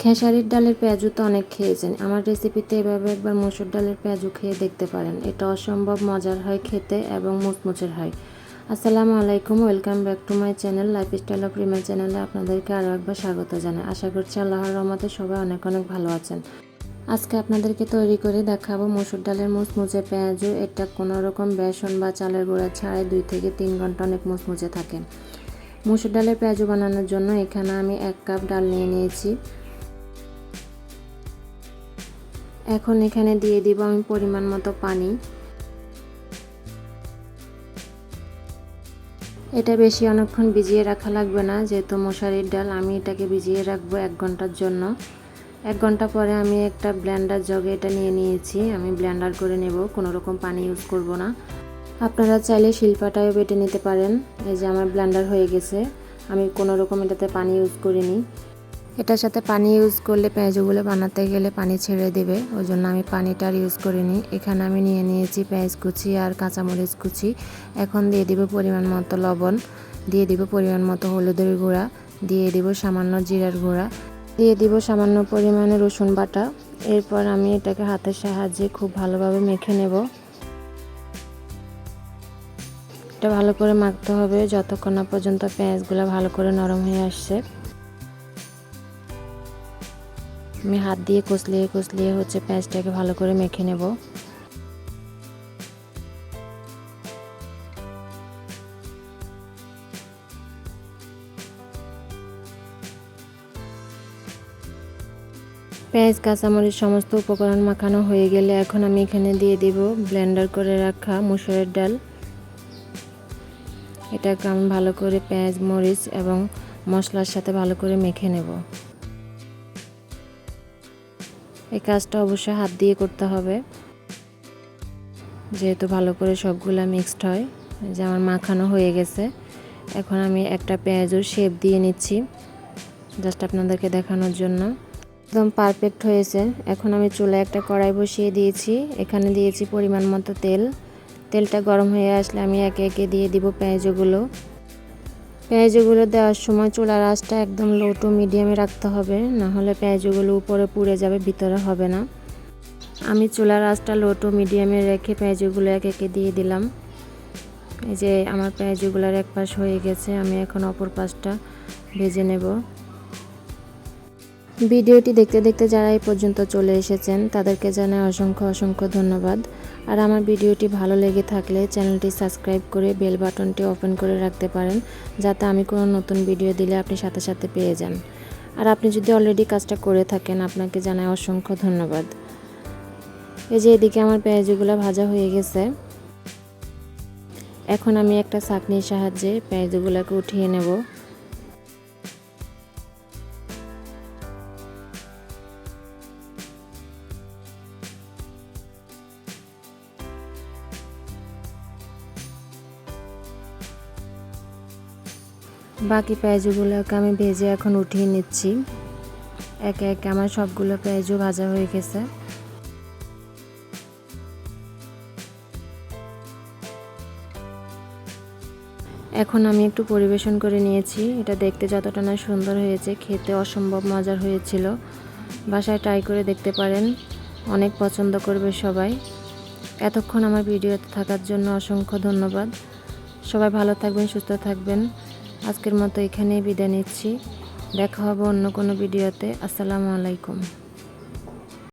খেসারির ডালের পেঁয়াজু তো অনেক খেয়েছেন। আমার রেসিপিতে এভাবে একবার মসুর ডালের পেঁয়াজু খেয়ে দেখতে পারেন। এটা অসম্ভব মজার হয় খেতে এবং মুচমুচের হয়। আসসালামু আলাইকুম, welcome back to my channel lifestyle of Rimel চ্যানেলে আপনাদেরকে আরও একবার স্বাগত জানাই। আশা করছি আল্লাহর রহমতে সবাই অনেক অনেক ভালো আছেন। আজকে আপনাদেরকে তৈরি করে দেখাবো মসুর ডালের মুচমুচে পেঁয়াজু এটা কোনো রকম বেসন বা চালের গুঁড়া ছাড়াই দুই থেকে তিন ঘণ্টা অনেক মুচমুচে থাকে। মুসুর ডালের পেঁয়াজু বানানোর জন্য এখানে আমি এক কাপ ডাল নিয়ে নিয়েছি। এখন এখানে দিয়ে দিব আমি পরিমাণ মতো পানি। এটা বেশি অনেকক্ষণ ভিজিয়ে রাখা লাগবে না, যেহেতু মশারির ডাল, আমি এটাকে ভিজিয়ে রাখব এক ঘণ্টার জন্য। এক ঘণ্টা পরে আমি একটা ব্লেন্ডার জগে এটা নিয়ে নিয়েছি, আমি ব্লেন্ডার করে নেব, কোনো রকম পানি ইউজ করব না। আপনারা চাইলে শিল্পাটাও বেটে নিতে পারেন, এই যে আমার ব্লেন্ডার হয়ে গেছে, আমি কোনো রকম এটাতে পানি ইউজ করিনি। এটার সাথে পানি ইউজ করলে পেঁয়াজগুলো বানাতে গেলে পানি ছেড়ে দেবে। ওই জন্য আমি পানিটা আর ইউজ করিনি। এখানে আমি নিয়ে নিয়েছি পেঁয়াজ কুচি আর কাঁচামরিচ কুচি। এখন দিয়ে দিব পরিমাণ মতো লবণ, দিয়ে দিব পরিমাণ মতো হলুদের গুঁড়া, দিয়ে দিব সামান্য জিরার গুঁড়া, দিয়ে দিব সামান্য পরিমাণে রসুন বাটা। এরপর আমি এটাকে হাতের সাহায্যে খুব ভালোভাবে মেখে নেব। এটা ভালো করে মাখতে হবে, যতক্ষণ না পর্যন্ত পেঁয়াজগুলো ভালো করে নরম হয়ে আসছে। আমি হাত দিয়ে কষলিয়ে কষলিয়ে হচ্ছে পেঁয়াজটাকে ভালো করে মেখে নেব। পেঁয়াজ, কাঁচামরিচ সমস্ত উপকরণ মাখানো হয়ে গেলে এখন আমি এখানে দিয়ে দিব ব্লেন্ডার করে রাখা মুসুরের ডাল। এটাকে আমি ভালো করে পেঁয়াজ, মরিচ এবং মশলার সাথে ভালো করে মেখে নেব। এই কাজটা অবশ্যই হাত দিয়ে করতে হবে। যেহেতু ভালো করে সবগুলো মিক্সড হয় যে আমার মাখানো হয়ে গেছে। এখন আমি একটা পেঁয়াজের শেপ দিয়ে নিচ্ছি জাস্ট আপনাদেরকে দেখানোর জন্য। একদম পারফেক্ট হয়েছে। এখন আমি চুলায় একটা কড়াই বসিয়ে দিয়েছি। এখানে দিয়েছি পরিমাণ মতো তেল। তেলটা গরম হয়ে আসলে আমি একে একে দিয়ে দিব পেঁয়াজগুলো। পেঁয়াজগুলো দেওয়ার সময় চুলার আঁচটা একদম লো টু মিডিয়ামে রাখতে হবে, না হলে পেঁয়াজগুলো উপরে পুড়ে যাবে, ভিতরে হবে না। আমি চুলার আঁচটা লো টু মিডিয়ামে রেখে পেঁয়াজগুলো এক একে দিয়ে দিলাম। এই যে আমার পেঁয়াজগুলোর এক পাশ হয়ে গেছে, আমি এখন অপর পাশটা ভেজে নেব। ভিডিওটি দেখতে দেখতে যারা এই পর্যন্ত চলে এসেছেন, তাদেরকে জানাই অসংখ্য অসংখ্য ধন্যবাদ। আর আমার ভিডিওটি ভালো লেগে থাকলে চ্যানেলটি সাবস্ক্রাইব করে বেল বাটনটি ওপেন করে রাখতে পারেন, যাতে আমি কোনো নতুন ভিডিও দিলে আপনি সাথে সাথে পেয়ে যান। আর আপনি যদি অলরেডি কাজটা করে থাকেন, আপনাকে জানাই অসংখ্য ধন্যবাদ। এই যে এদিকে আমার পেঁয়াজগুলো ভাজা হয়ে গেছে। এখন আমি একটা চাকনির সাহায্যে পেঁয়াজগুলোকে উঠিয়ে নেব। বাকি পেঁয়াজগুলোকে আমি ভেজে এখন উঠিয়ে নিচ্ছি। একে একে আমার সবগুলো পেঁয়াজও ভাজা হয়ে গেছে। এখন আমি একটু পরিবেশন করে নিয়েছি। এটা দেখতে যতটা না সুন্দর হয়েছে, খেতে অসম্ভব মজার হয়েছিল। বাসায় ট্রাই করে দেখতে পারেন, অনেক পছন্দ করবে সবাই। এতক্ষণ আমার ভিডিওতে থাকার জন্য অসংখ্য ধন্যবাদ। সবাই ভালো থাকবেন, সুস্থ থাকবেন। আজকের মতো এখানেই বিদায় নিচ্ছি। দেখা হবে অন্য কোনো ভিডিওতে। আসসালামু আলাইকুম।